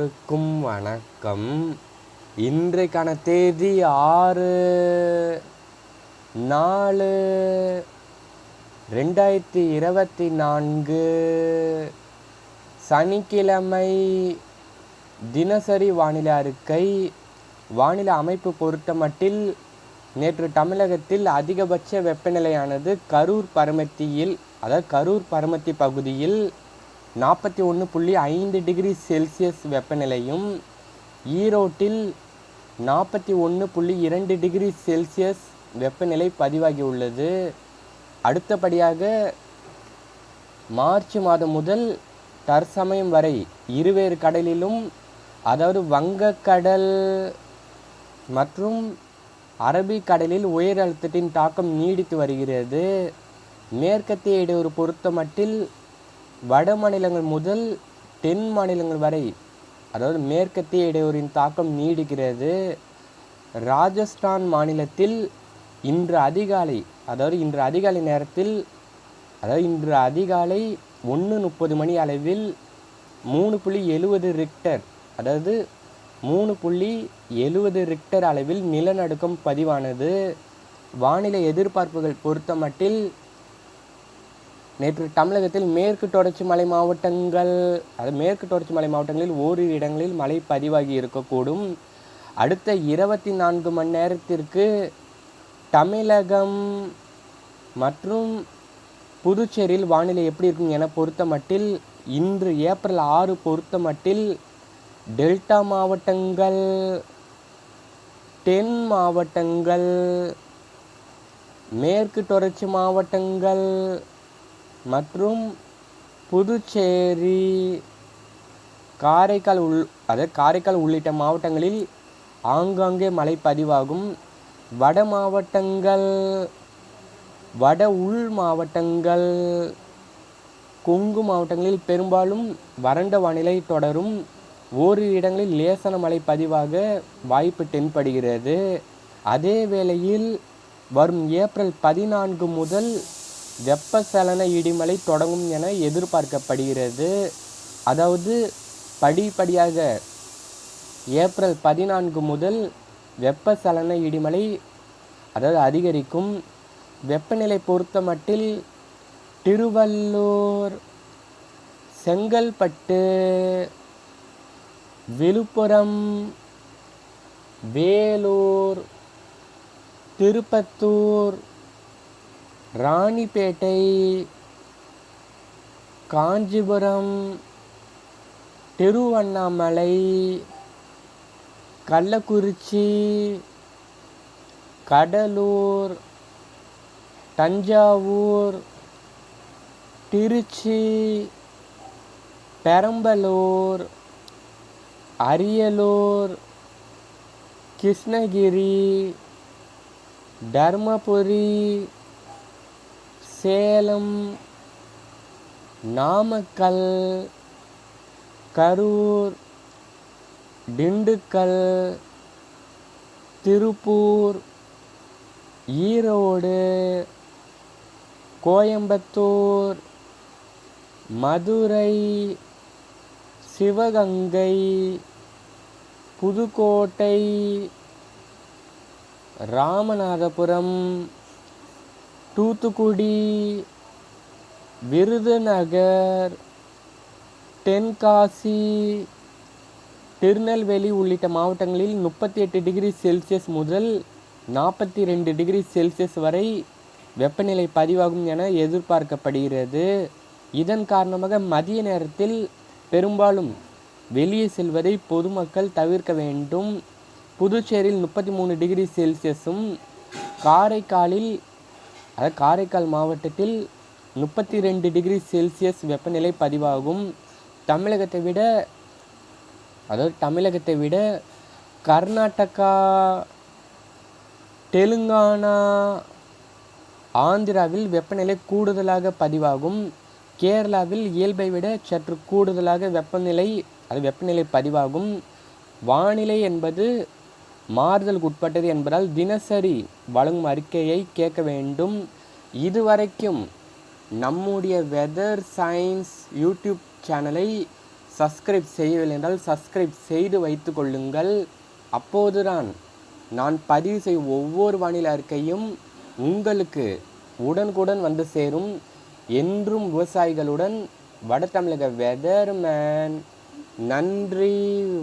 அனைவருக்கும் வணக்கம். இன்றைக்கான தேதி ஆறு நாலு ரெண்டாயிரத்தி இருபத்தி நான்கு. சனிக்கிழமை தினசரி வானிலை அறிக்கை. வானிலை அமைப்பு பொருத்தமட்டில் நேற்று தமிழகத்தில் அதிகபட்ச வெப்பநிலையானது கரூர் பரமத்தியில் அதாவது கரூர் பரமத்தி பகுதியில் நாற்பத்தி ஒன்று புள்ளி ஐந்து டிகிரி செல்சியஸ் வெப்பநிலையும் ஈரோட்டில் நாற்பத்தி ஒன்று புள்ளி இரண்டு டிகிரி செல்சியஸ் வெப்பநிலை பதிவாகியுள்ளது. அடுத்தபடியாக மார்ச் மாதம் முதல் தற்சமயம் வரை இருவேறு கடலிலும் அதாவது வங்கக்கடல் மற்றும் அரபிக்கடலில் உயர் அழுத்தத்தின் தாக்கம் நீடித்து வருகிறது. மேற்கத்திய இடையூறு பொறுத்தமட்டில் வட மாநிலங்கள் முதல் தென் மாநிலங்கள் வரை அதாவது மேற்கத்திய இடையூறின் தாக்கம் நீடிக்கிறது. ராஜஸ்தான் மாநிலத்தில் இன்று அதிகாலை அதாவது இன்று அதிகாலை நேரத்தில் அதாவது இன்று அதிகாலை ஒன்று முப்பது மணி அளவில் மூணு புள்ளி எழுவது ரிக்டர் அதாவது மூணு புள்ளி எழுவது ரிக்டர் அளவில் நிலநடுக்கம் பதிவானது. வானிலை எதிர்பார்ப்புகள் பொறுத்தமட்டில் நேற்று தமிழகத்தில் மேற்கு தொடர்ச்சி மலை மாவட்டங்கள் அது மேற்கு தொடர்ச்சி மலை மாவட்டங்களில் ஓரிரு இடங்களில் மழை பதிவாகி இருக்கக்கூடும். அடுத்த இருபத்தி நான்கு மணி நேரத்திற்கு தமிழகம் மற்றும் புதுச்சேரியில் வானிலை எப்படி இருக்கும் என பொறுத்தமட்டில் இன்று ஏப்ரல் ஆறு பொறுத்தமட்டில் டெல்டா மாவட்டங்கள் தென் மாவட்டங்கள் மேற்கு தொடர்ச்சி மாவட்டங்கள் மற்றும் புதுச்சேரி காரைக்கால் உள் அதாவது காரைக்கால் உள்ளிட்ட மாவட்டங்களில் ஆங்காங்கே மழை பதிவாகும். வட மாவட்டங்கள் வட உள் மாவட்டங்கள் கொங்கு மாவட்டங்களில் பெரும்பாலும் வறண்ட வானிலை தொடரும். ஓரிரு இடங்களில் லேசான மழை பதிவாக வாய்ப்பு தென்படுகிறது. அதே வேளையில் வரும் ஏப்ரல் பதினான்கு முதல் வெப்பசலன இடிமலை தொடங்கும் என எதிர்பார்க்கப்படுகிறது. அதாவது படிப்படியாக ஏப்ரல் பதினான்கு முதல் வெப்பசலன இடிமலை அதாவது அதிகரிக்கும். வெப்பநிலை பொறுத்தமட்டில் திருவள்ளூர் செங்கல்பட்டு விழுப்புரம் வேலூர் திருப்பத்தூர் ராணிப்பேட்டை காஞ்சிபுரம் திருவண்ணாமலை கள்ளக்குறிச்சி கடலூர் தஞ்சாவூர் திருச்சி பெரம்பலூர் அரியலூர் கிருஷ்ணகிரி தர்மபுரி சேலம் நாமக்கல் கரூர் திண்டுக்கல் திருப்பூர் ஈரோடு கோயம்புத்தூர் மதுரை சிவகங்கை புதுக்கோட்டை ராமநாதபுரம் தூத்துக்குடி விருதுநகர் தென்காசி திருநெல்வேலி உள்ளிட்ட மாவட்டங்களில் முப்பத்தி எட்டு டிகிரி செல்சியஸ் முதல் நாற்பத்தி ரெண்டு டிகிரி செல்சியஸ் வரை வெப்பநிலை பதிவாகும் என எதிர்பார்க்கப்படுகிறது. இதன் காரணமாக மதிய நேரத்தில் பெரும்பாலும் வெளியே செல்வதை பொதுமக்கள் தவிர்க்க வேண்டும். புதுச்சேரியில் முப்பத்தி மூணு டிகிரி செல்சியஸும் காரைக்காலில் அதாவது காரைக்கால் மாவட்டத்தில் முப்பத்தி ரெண்டு டிகிரி செல்சியஸ் வெப்பநிலை பதிவாகும். தமிழகத்தை விட அதாவது தமிழகத்தை விட கர்நாடகா தெலுங்கானா ஆந்திராவில் வெப்பநிலை கூடுதலாக பதிவாகும். கேரளாவில் இயல்பை விட சற்று கூடுதலாக வெப்பநிலை அது வெப்பநிலை பதிவாகும். வானிலை என்பது மாறுதலுக்கு உட்பட்டது என்பதால் தினசரி வழங்கும் அறிக்கையை கேட்க வேண்டும். இதுவரைக்கும் நம்முடைய வெதர் சயின்ஸ் யூடியூப் சேனலை சப்ஸ்கிரைப் செய்யவில்லை என்றால் சப்ஸ்கிரைப் செய்து வைத்து கொள்ளுங்கள். அப்போதுதான் நான் பதிவு செய்யும் ஒவ்வொரு வானிலை அறிக்கையும் உங்களுக்கு உடனுக்குடன் வந்து சேரும். என்றும் விவசாயிகளுடன் வட தமிழக வெதர்மேன் நன்றி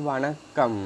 வணக்கம்.